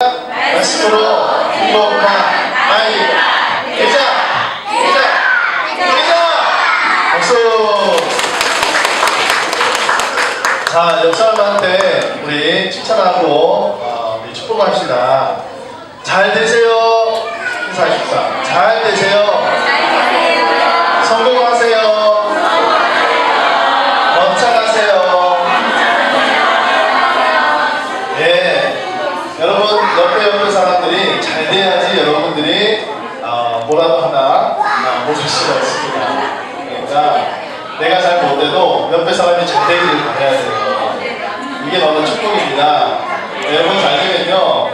말씀으로 행복한 아이가 되자 되자 되자 박수. 자 옆사람한테 우리 칭찬하고 어, 우리 축복합시다. 잘 되세요. 인사하십시다 잘 되세요 성공하세요 여러분 옆에 옆에 사람들이 잘 돼야지 여러분들이 어, 뭐라도 하나 어, 보실 수가 있습니다. 그러니까 내가 잘 못돼도 옆에 사람이 잘 되기를 바라야 돼요. 이게 바로 축복입니다. 여러분 잘 되면요.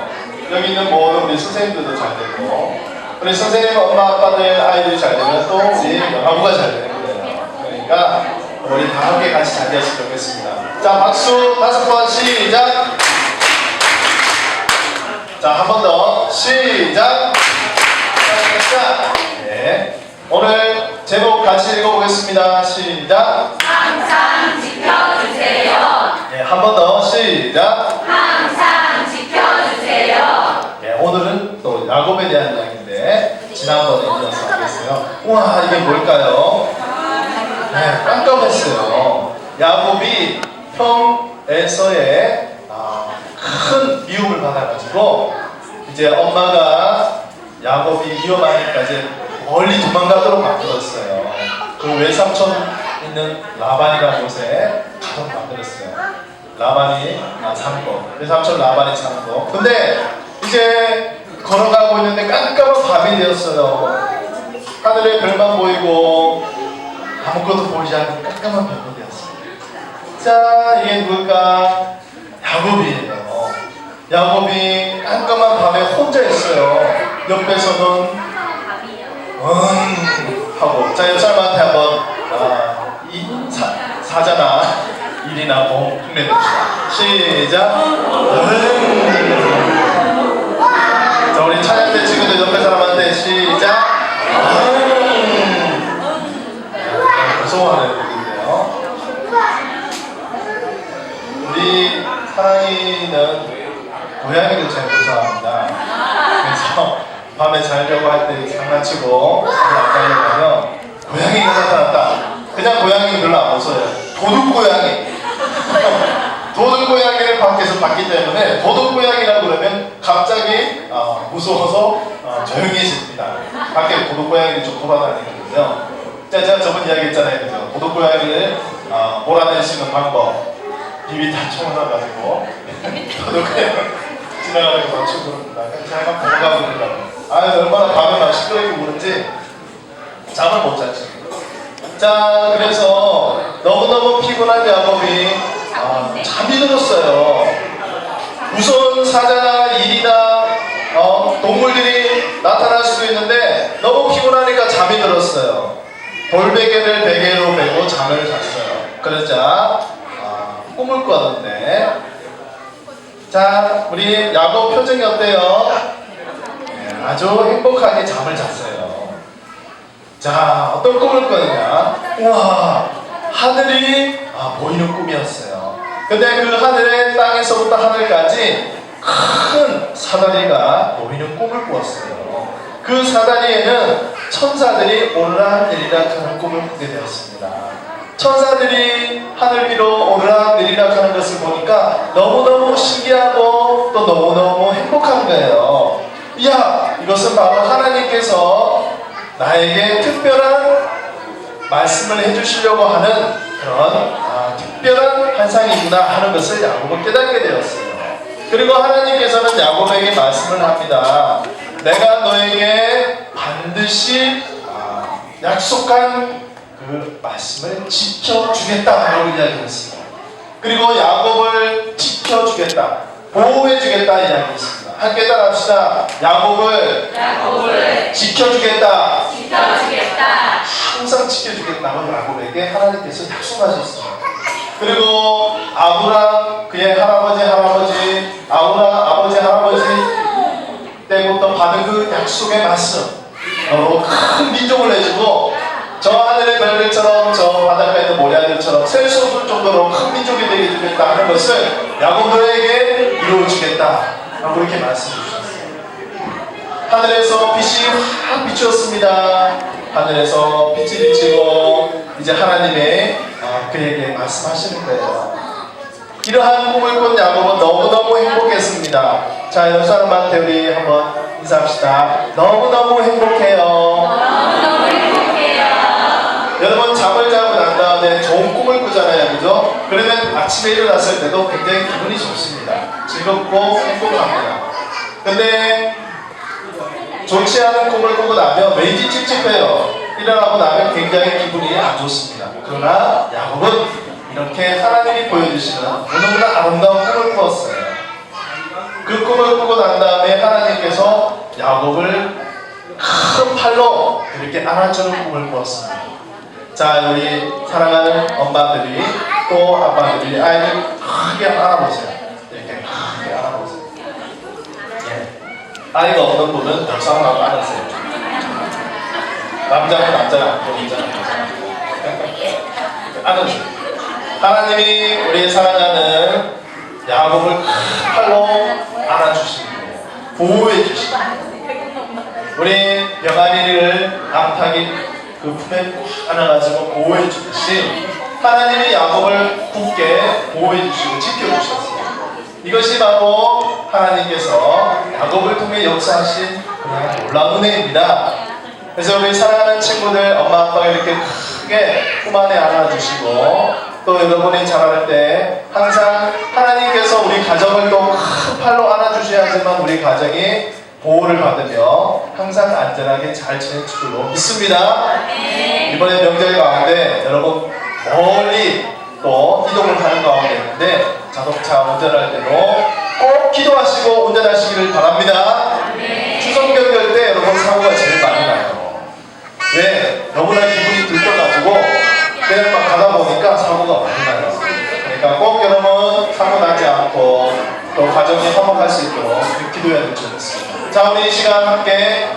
여기 있는 모든 우리 선생님들도 잘 되고 우리 선생님 엄마 아빠들 아이들이 잘 되면 또 우리 영화부가 잘 되는 거예요. 그러니까 우리 다 함께 같이 잘 되었으면 좋겠습니다. 자 박수 다섯 번 시작 자, 한 번 더. 시작! 시작! 네. 오늘 제목 같이 읽어보겠습니다. 시작! 항상 지켜주세요. 네, 한 번 더. 시작! 항상 지켜주세요. 네, 오늘은 또 야곱에 대한 이야기인데, 지난번에 이어서 하겠어요. 우와, 이게 뭘까요? 네, 깜깜했어요. 야곱이 평에서의 아, 큰 미움을 받아가지고 이제 엄마가 야곱이 위험하니까 이제 멀리 도망가도록 만들었어요. 그 외삼촌 있는 라반이라는 곳에 가도록 만들었어요. 라반이 아, 참고 외삼촌 라반이 참고 근데 이제 걸어가고 있는데 깜깜한 밤이 되었어요. 하늘에 별만 보이고 아무것도 보이지 않는 깜깜한 별이 되었어요. 자, 이게 누굴까? 야곱이에요. 야곱이 깜깜한 밤에 혼자 있어요. 옆에서는 음 하고 자, 옆 사람한테 한번 아, 이 사, 사자나 일이나 뭐 흉내냅시다. 시작. 음. 자, 우리 찬양 때 친구들 옆에 사람한테 시작. 음. 무서워하는 분인데요. 우리 사랑이는 고양이를 제일 무서워합니다. 그래서 밤에 자려고 할 때 장난치고 잠을 안 자려고 하면 고양이가 나타났다. 그냥 고양이 별로 안 무서워요. 도둑 고양이. 도둑 고양이를 밖에서 봤기 때문에 도둑 고양이라고 그러면 갑자기 어, 무서워서 어, 조용해집니다. 밖에 도둑 고양이를 좀 돌아다니거든요. 자, 제가 저번 이야기 했잖아요. 그죠? 도둑 고양이를 어, 몰아낼 수 있는 방법. 입이 다 총나가지고 도둑 고양이 지나가는 거 맞추고 그럽니다. 제가 막 넘어가고 그러더라고요. 아, 얼마나 밤에 막 시끄럽게 우는지 잠을 못 잤지. 자, 그래서 너무너무 피곤한 야곱이 아, 잠이 들었어요. 우선 사자나 일이나 어, 동물들이 나타날 수도 있는데 너무 피곤하니까 잠이 들었어요. 돌베개를 베개로 메고 잠을 잤어요. 그러자 아, 꿈을 꿨는데 자, 우리 야곱 표정이 어때요? 네, 아주 행복하게 잠을 잤어요. 자, 어떤 꿈을 꿨느냐? 우와, 하늘이 아, 보이는 꿈이었어요. 근데 그 하늘의 땅에서부터 하늘까지 큰 사다리가 보이는 꿈을 꾸었어요. 그 사다리에는 천사들이 오르락내리락 하는 꿈을 꾸게 되었습니다. 천사들이 하늘 위로 오르락 내리락 하는 것을 보니까 너무너무 신기하고 또 너무너무 행복한 거예요. 이야, 이것은 바로 하나님께서 나에게 특별한 말씀을 해주시려고 하는 그런 아, 특별한 환상이구나 하는 것을 야곱은 깨닫게 되었어요. 그리고 하나님께서는 야곱에게 말씀을 합니다. 내가 너에게 반드시 아, 약속한 그 말씀을 지켜주겠다라고 이야기했습니다. 그리고 야곱을 지켜주겠다, 보호해주겠다 이야기했습니다. 함께 따라합시다. 야곱을 야곱을 지켜주겠다. 지켜주겠다. 항상 지켜주겠다고 야곱에게 하나님께서 약속하셨어요. 그리고 아브람 그의 할아버지 할아버지 아브람 아버지 할아버지 때부터 받은 그 약속의 말씀 바로 큰 민족을 내주고 저 하늘의 별들처럼 저 바닷가에 있는 모래알들처럼 셀 수 없을 정도로 큰 민족이 되게 해주겠다 하는 것을 야곱 너에게 이루어주겠다 라고 이렇게 말씀해 주셨어요. 하늘에서 빛이 확 비추었습니다. 하늘에서 빛이 비치고 이제 하나님의 아, 그에게 말씀하시는 거예요. 이러한 꿈을 꾼 야곱은 너무너무 행복했습니다. 자, 옆 사람한테 우리 한번 인사합시다. 너무너무 행복해 아침에 일어났을 때도 굉장히 기분이 좋습니다. 즐겁고 행복합니다. 근데 좋지 않은 꿈을 꾸고 나면 왠지 찝찝해요. 일어나고 나면 굉장히 기분이 안 좋습니다. 그러나 야곱은 이렇게 하나님이 보여주시는 너무나 아름다운 꿈을 꾸었어요. 그 꿈을 꾸고 난 다음에 하나님께서 야곱을 큰 팔로 이렇게 안아주는 꿈을 꾸었습니다. 자, 우리 사랑하는 엄마들이 또 아빠들이 아이를 크게 안아보세요. 이렇게 크게 안아보세요. 예. 아이가 없는 분은 덕상하고 안으세요. 남자는 아니고 여자는 여자. 안으세요. 하나님이 우리 사랑하는 야곱을 큰 팔로 안아주십니다. 보호해 주십니다. 우리 병아리를 암탉이 그 품에 꽉 안아가지고 보호해 주듯이 하나님이 야곱을 굳게 보호해 주시고 지켜 주셨습니다. 이것이 바로 하나님께서 야곱을 통해 역사하신 그러한 놀라운 은혜입니다. 그래서 우리 사랑하는 친구들 엄마 아빠가 이렇게 크게 품 안에 안아주시고 또 여러분이 자랄 때 항상 하나님께서 우리 가정을 또 큰 팔로 안아주셔야지만 우리 가정이 보호를 받으며 항상 안전하게 잘 지낼 줄로 믿습니다. 이번에 명절 가운데 여러분 멀리 또 이동을 하는 가운데 있는데 자동차 운전할 때도 꼭 기도하시고 운전하시기를 바랍니다. 추석 명절 때 여러분 사고가 제일 많이 나요. 왜? 너무나 기분이 들떠가지고 그냥 막 가다 보니까 사고가 많이 나요. 그러니까 꼭 여러분 사고 나지 않고 또 가정이 화목할 수 있도록 기도해야 될줄 믿습니다. 자, 우리 이 시간 함께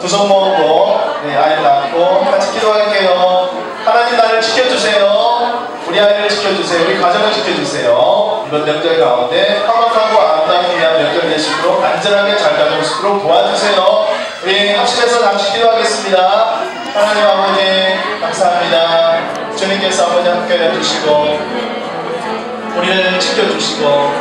두 손 모으고 네, 아이를 안고 같이 기도할게요. 하나님 나를 지켜주세요. 우리 아이를 지켜주세요. 우리 가정을 지켜주세요. 이번 명절 가운데 화목하고 아름다운 귀한 명절 되시도록 안전하게 잘 있도록 도와주세요. 우리 합심해서 잠시 기도하겠습니다. 하나님 아버지 감사합니다. 주님께서 아버지 함께 해주시고 우리를 지켜주시고